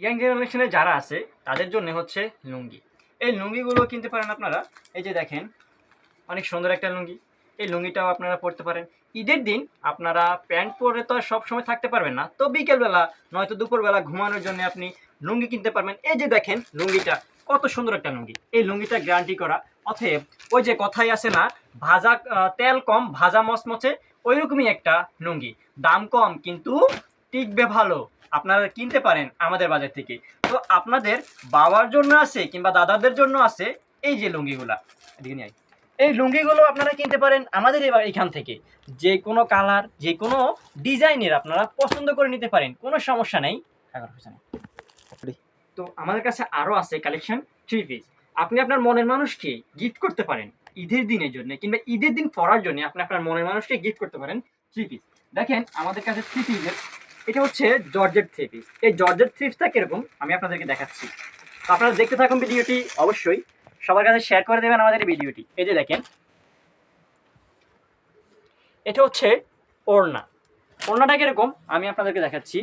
Young জেনারেশনে যারা আছে, তাদের জন্য হচ্ছে লুঙ্গি। এই লুঙ্গিগুলো কিনতে পারেন আপনারা। এই যে দেখেন, অনেক সুন্দর একটা লুঙ্গি। এই লুঙ্গিটাও আপনারা পরতে পারেন। ঈদের দিন আপনারা প্যান্ট পরে তো আর সবসময় থাকতে পারবেন না, তো বিকেলবেলা নয়তো দুপুরবেলা ঘুমানোর জন্য আপনি লুঙ্গি কিনতে পারবেন। এই যে দেখেন, লুঙ্গিটা কত সুন্দর একটা লুঙ্গি। এই লুঙ্গিটা গ্যারান্টি করা। অতএব ওই যে কথাই আছে না, ভাজা তেল কম, ভাজা মচমচে ওই রকমই একটা লুঙ্গি। দাম কম, কিন্তু টিকবে ভালো। আপনারা কিনতে পারেন আমাদের বাজার থেকে। তো আপনাদের বাবার জন্য আছে কিংবা দাদাদের জন্য আছে এই যে লুঙ্গিগুলা। এদিকে নিয়ে এই লুঙ্গিগুলো আপনারা কিনতে পারেন আমাদের এবার এখান থেকে। যে কোনো কালার যে কোনো ডিজাইনের আপনারা পছন্দ করে নিতে পারেন কোনো সমস্যা নেই। তো আমাদের কাছে আরও আছে কালেকশন থ্রি পিস। আপনি আপনার মনের মানুষকে গিফট করতে পারেন ঈদের দিনের জন্য কিংবা ঈদের দিন পরার জন্য আপনি আপনার মনের মানুষকে গিফট করতে পারেন থ্রি পিস। দেখেন আমাদের কাছে থ্রি পিসের এটা হচ্ছে জর্জেট থ্রি পিস এই জর্জেট থ্রি পিসটা কীরকম? আমি আপনাদেরকে দেখাচ্ছি। তো আপনারা দেখতে থাকুন ভিডিওটি, অবশ্যই। সবার কাছে শেয়ার করে দেবেন আমাদের ভিডিওটি। এই যে দেখেন। এটা হচ্ছে ওড়না। ওড়নাটা কীরকম? আমি আপনাদেরকে দেখাচ্ছি।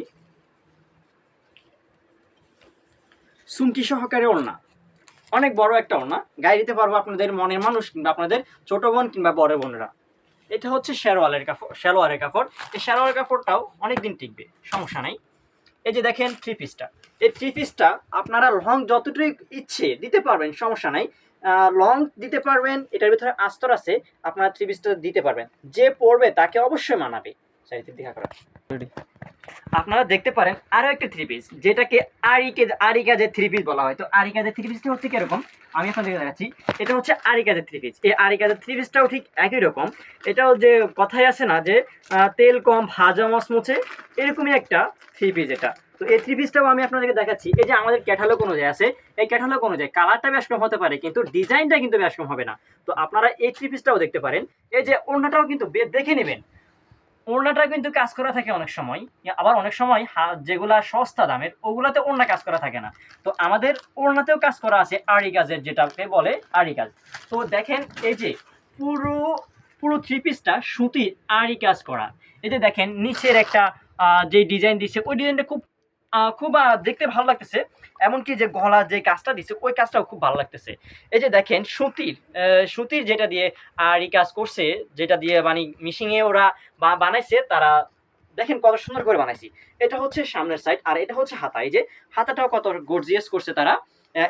সুমকি সহকারে ওড়না। অনেক বড় একটা ওড়না। গায়ে দিতে পারব আপনাদের মনের মানুষ কিংবা আপনাদের ছোট বোন কিংবা বড় বোনেরা। এটা হচ্ছে শেরওয়ালের কাপড় শেরওয়ারের কাপড়। এই শেরওয়ারের কাপড়টাও অনেক দিন টিকবে, সমস্যা নাই। এই যে দেখেন থ্রি পিসটা এই থ্রি পিসটা আপনারা লং যতটুকু ইচ্ছে দিতে পারবেন, সমস্যা নাই। লং দিতে পারবেন, এটার ভিতরে আস্তর আছে, আপনারা থ্রি পিসটা দিতে পারবেন। যে পড়বে তাকে অবশ্যই মানাবে। চারিদিক দেখা করা। আপনারা দেখতে পারেন আরও একটা থ্রি পিস যেটাকে আরিকে আরিকাজের থ্রি পিস বলা হয়। তো আরিকাজের থ্রি পিসটা হচ্ছে কীরকম? আমি আপনাদেরকে দেখাচ্ছি। এটা হচ্ছে আরিকাজের থ্রি পিস এই আরিকাজের থ্রি পিসটাও ঠিক একই রকম। এটাও যে কথাই আছে না যে তেল কম, ভাজা মচমচে এরকমই একটা থ্রি পিস এটা। তো এই থ্রি পিসটাও আমি আপনাদেরকে দেখাচ্ছি। এই যে আমাদের ক্যাটালগ অনুযায়ী আছে, এই ক্যাটালগ অনুযায়ী কালারটা বেশ কম হতে পারে, কিন্তু ডিজাইনটা কিন্তু বেশ কম হবে না। তো আপনারা এই থ্রি পিসটাও দেখতে পারেন। এই যে অন্যটাও কিন্তু দেখে নেবেন। ওড়নাটা কিন্তু কাজ করা থাকে অনেক সময়। আবার অনেক সময় যেগুলা সস্তা দামের, ওগুলাতে ওড়না কাজ করা থাকে না। তো আমাদের ওড়নাতেও কাজ করা আছে আড়ি কাজের যেটাকে বলে, আড়ি কাজ তো দেখেন এই যে পুরো পুরো থ্রি পিসটা সুতির আড়ি কাজ করা। এই যে দেখেন, নিচের একটা যে ডিজাইন দিচ্ছে ওই ডিজাইনটা খুব খুব দেখতে ভালো লাগতেছে। এমনকি যে গলা যে কাজটা দিছে, ওই কাজটাও খুব ভালো লাগতেছে। এই যে দেখেন, সুতির সুতির যেটা দিয়ে আর এই কাজ করছে, যেটা দিয়ে মানে মিশিংয়ে ওরা বানাইছে, তারা দেখেন কত সুন্দর করে বানাইছি। এটা হচ্ছে সামনের সাইড আর এটা হচ্ছে হাতা। এই যে হাতাটাও কত গর্জিয়াস করছে তারা।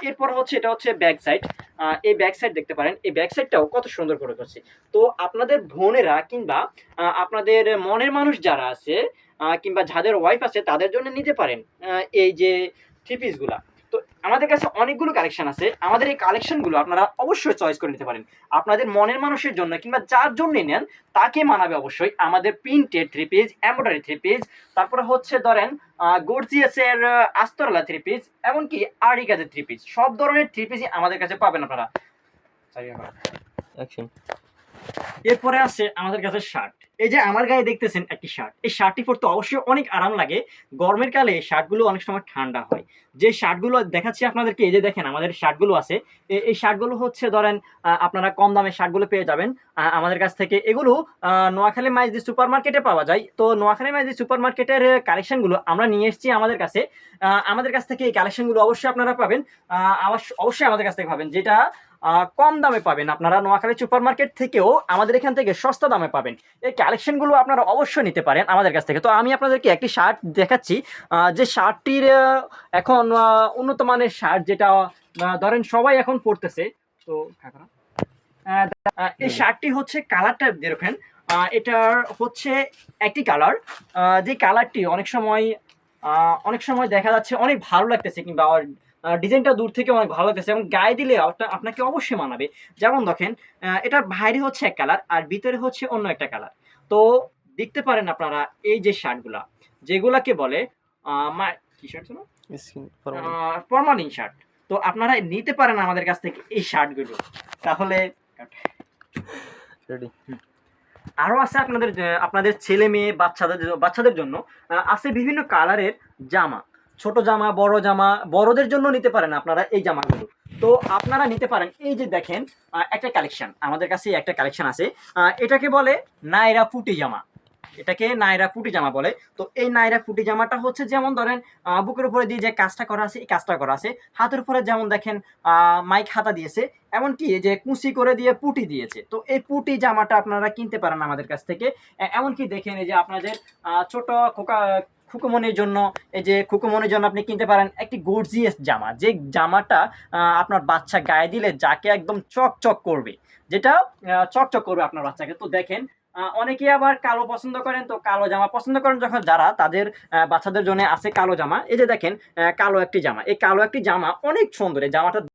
এরপর হচ্ছে, এটা হচ্ছে ব্যাক সাইড এই ব্যাক সাইড দেখতে পারেন। এই ব্যাক সাইডটাও কত সুন্দর করে করছে তো আপনাদের বোনেরা কিংবা আপনাদের মনের মানুষ যারা আছে কিংবা যাদের ওয়াইফ আছে, তাদের জন্য নিতে পারেন এই যে থ্রি পিসগুলা তো আমাদের কাছে অনেকগুলো কালেকশন আছে। আমাদের এই কালেকশনগুলো আপনারা অবশ্যই চয়েস করে নিতে পারেন। আপনাদের মনের মানুষের জন্য কিংবা যার জন্যই নেন তাকে মানাবে অবশ্যই আমাদের printed three piece embroidery three piece তারপরে হচ্ছে ধরেন গর্জিয়াসের আস্তরলা থ্রি পিস এমনকি আড়ি কাজের থ্রি পিস সব ধরনের থ্রি পিসই আমাদের কাছে পাবেন আপনারা। এরপরে আছে আমাদের কাছে শার্ট এই যে আমার গায়ে দেখতেছেন একটি শার্ট এই শার্টটি পরতে অবশ্যই অনেক আরাম লাগে। গরমের কালে শার্টগুলো অনেক সময় ঠান্ডা হয়। যে শার্টগুলো দেখাচ্ছি আপনাদেরকে, এই যে দেখেন আমাদের শার্টগুলো আছে। এই শার্টগুলো হচ্ছে ধরেন আপনারা কম দামে শার্টগুলো পেয়ে যাবেন। আমাদের কাছ থেকে এগুলো নোয়াখালী মাইজদি সুপার মার্কেটে পাওয়া যায়। তো নোয়াখালী মাইজদি সুপার মার্কেটের কালেকশনগুলো আমরা নিয়ে এসেছি আমাদের কাছে। আমাদের কাছ থেকে এই কালেকশনগুলো অবশ্যই আপনারা পাবেন। অবশ্যই আমাদের কাছ থেকে পাবেন। যেটা কম দামে পাবেন। আপনারা নোয়াখালী সুপার মার্কেট থেকেও আমাদের এখান থেকে সস্তা দামে পাবেন। এই কালেকশনগুলো আপনারা অবশ্যই নিতে পারেন আমাদের কাছ থেকে। তো আমি আপনাদেরকে একটি শার্ট দেখাচ্ছি। যে শার্টটির এখন উন্নত মানের শার্ট যেটা ধরেন সবাই এখন পড়তেছে তো এই শার্টটি হচ্ছে কালারটা দেখেন। এটার হচ্ছে একটি কালার। যে কালারটি অনেক সময় অনেক সময় দেখা যাচ্ছে অনেক ভালো লাগতেছে কিংবা ডিজাইনটা দূর থেকে অনেক ভালো লাগতেছে এবং গায়ে দিলে আপনাকে অবশ্যই মানাবে। যেমন দেখেন এটার বাইরে হচ্ছে এক কালার আর ভিতরে হচ্ছে অন্য একটা কালার তো দেখতে পারেন আপনারা এই যে শার্টগুলা যেগুলাকে বলে কি শার্ট ছিল স্কিন শার্ট। তো আপনারা নিতে পারেন আমাদের কাছ থেকে এই শার্টগুলো। তাহলে রেডি আরও আছে আপনাদের আপনাদের ছেলে মেয়ে বাচ্চাদের বাচ্চাদের জন্য আছে বিভিন্ন কালারের জামা। ছোট জামা, বড় জামা, বড়দের জন্য নিতে পারেন আপনারা এই জামাগুলো। তো আপনারা নিতে পারেন, এই যে দেখেন একটা কালেকশন আমাদের কাছে একটা কালেকশন আছে। এটাকে বলে নাইরা ফুটি জামা। এটাকে নাইরা ফুটি জামা বলে। তো এই নাইরা ফুটি জামাটা হচ্ছে যেমন ধরেন বুকের উপরে দিয়ে যে কাজটা করা আছে, এই কাজটা করা আছে। হাতের উপরে যেমন দেখেন মাইক হাতা দিয়েছে, এমনকি যে কুচি করে দিয়ে পুটি দিয়েছে। তো এই পুটি জামাটা আপনারা কিনতে পারেন আমাদের কাছ থেকে। এমনকি দেখেন এই যে আপনাদের ছোট খোকা খুকুমনির জন্য, এই যে খুকুমনির জন্য আপনি কিনতে পারেন একটি গর্জিয়াস জামা। যে জামাটা আপনার বাচ্চা গায়ে দিলে যাকে একদম চকচক করবে, যেটা চকচক করবে আপনার বাচ্চাকে। তো দেখেন অনেকে আবার কালো পছন্দ করেন, তো কালো জামা পছন্দ করেন যখন যারা তাদের বাচ্চাদের জন্য আছে কালো জামা। এই যে দেখেন কালো একটি জামা। এই কালো একটি জামা অনেক সুন্দর। এই জামাটা